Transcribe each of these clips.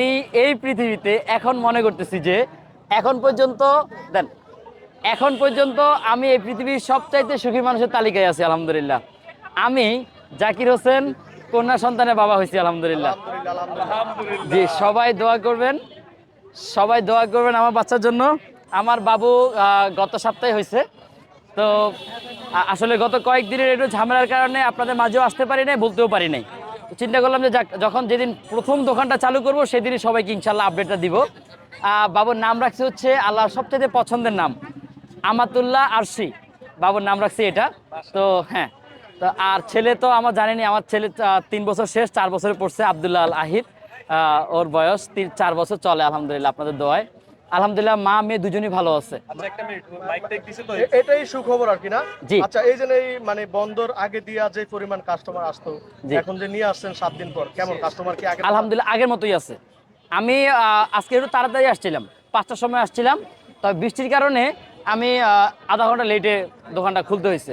আমি এই পৃথিবীতে এখন মনে করতেছি যে এখন পর্যন্ত দেন এখন পর্যন্ত আমি এই পৃথিবীর সবচাইতে সুখী মানুষের তালিকায় আছি আলহামদুলিল্লাহ। আমি জাকির হোসেন কন্যা সন্তানের বাবা হয়েছি আলহামদুলিল্লাহ। জি সবাই দোয়া করবেন সবাই দোয়া করবেন আমার বাচ্চার জন্য। আমার বাবু গত সপ্তাহে হয়েছে। তো আসলে গত কয়েকদিনের একটু ঝামেলার কারণে আপনাদের মাঝেও আসতে পারি নাই বলতেও পারি নাই। চিন্তা করলাম যে যখন যেদিন প্রথম দোকানটা চালু করব, সেদিনই সবাইকে ইনশাল্লাহ আপডেটটা দিব। বাবুর নাম রাখছে হচ্ছে আল্লাহর সবচেয়ে পছন্দের নাম, আমাতুল্লাহ আরশি। বাবুর নাম রাখছি এটা। তো হ্যাঁ তো আর ছেলে তো আমার জানেনি, আমার ছেলে তিন বছর শেষ, চার বছরে পড়ছে আবদুল্লাহ আল আহিদ ওর বয়স তিন, চার বছর চলে, আলহামদুলিল্লাহ, আপনাদের দোয়ায়। আলহামদুলিল্লাহ মা মেয়ে দুজনই ভালো আছে। আচ্ছা একটা মিনিট মাইক টেক দিছে তো এ- এটাই সুখবর আর কি না? জি। আচ্ছা এই যে এই মানে বন্দর আগে দিয়া যে পরিমাণ কাস্টমার আসতো এখন যে নিয়ে আসছেন সাত দিন পর কেমন কাস্টমার কি আগে আলহামদুলিল্লাহ আগের মতোই আছে। আমি আজকে একটু তাড়াতাড়ি আসছিলাম পাঁচটার সময় আসছিলাম। তবে বৃষ্টির কারণে আমি আধা ঘণ্টা লেটে দোকানটা খুলতে হয়েছে।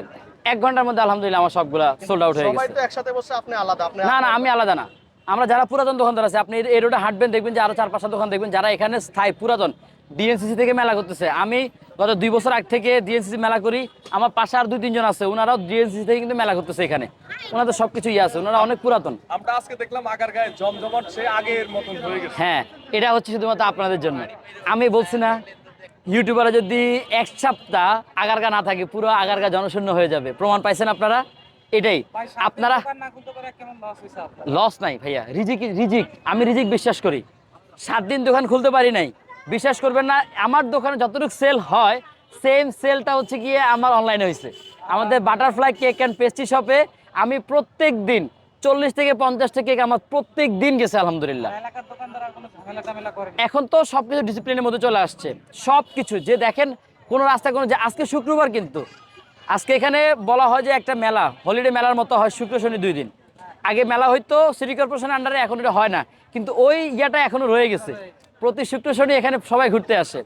এক ঘণ্টার মধ্যে আলহামদুলিল্লাহ আমার সবগুলা সোল্ড আউট হয়ে গেছে। একসাথে বসে আপনি আলাদা আপনি না না আমি আলাদা না। আমরা যারা পুরাতন দোকানদার আছে আপনি এই রোডে হাঁটবেন দেখবেন যে আরও চার পাঁচটা দোকান দেখবেন যারা এখানে স্থায়ী পুরাতন ডিএনসিসি থেকে মেলা করতেছে। আমি গত দুই বছর আগ থেকে ডিএনসিসি মেলা করি। আমার পাশে আর দুই তিনজন আছে। ওনারাও ডিএনসিসি থেকে কিন্তু মেলা করতেছে এখানে। ওনাদের সব কিছুই আছে। ওনারা অনেক পুরাতন। আমরা আজকে দেখলাম আগার গায়ে জমজমাট সে আগের মতন হয়ে গেছে। হ্যাঁ এটা হচ্ছে শুধুমাত্র আপনাদের জন্য। আমি বলছি না ইউটিউবারে যদি এক সপ্তাহ আগারগা না থাকে পুরো আগারগা জনশূন্য হয়ে যাবে। প্রমাণ পাইছেন আপনারা? এটাই। আপনারা লস নাই ভাইয়া। রিজিক রিজিক। আমি রিজিক বিশ্বাস করি। সাত দিন দোকান খুলতে পারি নাই। বিশ্বাস করবেন না আমার দোকানে যতটুকু সেল হয় সেম সেলটা হচ্ছে গিয়ে আমার অনলাইনে হয়েছে। আমাদের বাটারফ্লাই কেক অ্যান্ড পেস্ট্রি শপে আমি প্রত্যেক দিন চল্লিশ থেকে পঞ্চাশটা কেক আমার প্রত্যেক দিন গেছে আলহামদুলিল্লাহ। এখন তো সব কিছু ডিসিপ্লিনের মধ্যে চলে আসছে। সব কিছু যে দেখেন কোনো রাস্তায় কোনো যে আজকে শুক্রবার কিন্তু। আজকে এখানে বলা হয় যে একটা মেলা হলিডে মেলার মতো হয় শুক্র শনি দুই দিন। আগে মেলা হয়তো সিটি কর্পোরেশনের আন্ডারে এখন এটা হয় না। কিন্তু ওই ইয়েটা এখনও রয়ে গেছে। প্রতি শুক্র শনি এখানে সবাই ঘুরতে আসে।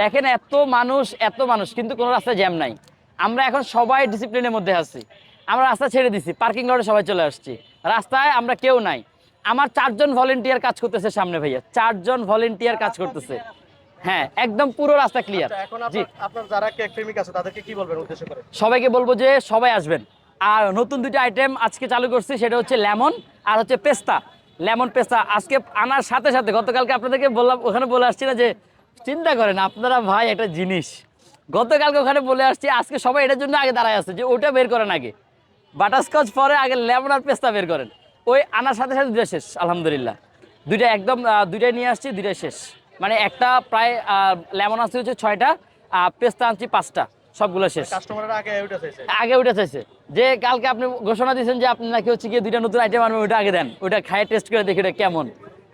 দেখেন এত মানুষ এত মানুষ কিন্তু কোনো রাস্তায় জ্যাম নাই। আমরা এখন সবাই ডিসিপ্লিনের মধ্যে আছি। আমরা রাস্তা ছেড়ে দিছি পার্কিং লটে সবাই চলে আসছি। রাস্তায় আমরা কেউ নাই। আমার চারজন ভলেন্টিয়ার কাজ করতেছে সামনে ভাইয়া চারজন ভলেন্টিয়ার কাজ করতেছে। হ্যাঁ একদম পুরো রাস্তা ক্লিয়ার আচ্ছা, এখন জি। আপনার আপনার যারা কেক প্রেমিক আছে তাদেরকে কি বলবেন উদ্দেশ্য করে? সবাইকে বলব যে সবাই আসবেন। আর নতুন দুটো আইটেম আজকে চালু করছি সেটা হচ্ছে লেমন আর হচ্ছে পেস্তা। লেমন পেস্তা। আজকে আনার সাথে সাথে গতকালকে আপনাদেরকে বললাম, ওখানে বলে আসছি না যে, চিন্তা করেন, আপনারা ভাই একটা জিনিস। গতকালকে ওখানে বলে আসছি, আজকে সবাই এটার জন্য আগে দাঁড়ায় আছে যে, ওটা বের করেন আগে। বাটারস্কচ পরে আগে লেমন আর পেস্তা বের করেন। ওই আনার সাথে সাথে দুটা শেষ, আলহামদুলিল্লাহ। দুইটা একদম দুইটাই নিয়ে আসছি, দুইটাই শেষ। মানে একটা প্রায় লেমন আসছে হচ্ছে ছয়টা পেস্তা আনছি পাঁচটা। সবগুলো শেষ। ওইটা চাইছে আগে ওইটা চাইছে যে কালকে আপনি ঘোষণা দিয়েছেন যে আপনি নাকি হচ্ছে গিয়ে দুইটা নতুন আইটেম আনবেন ওইটা আগে দেন। ওইটা খায় টেস্ট করে দেখি ওটা কেমন।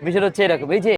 বিষয়টা হচ্ছে এরকম। এই যে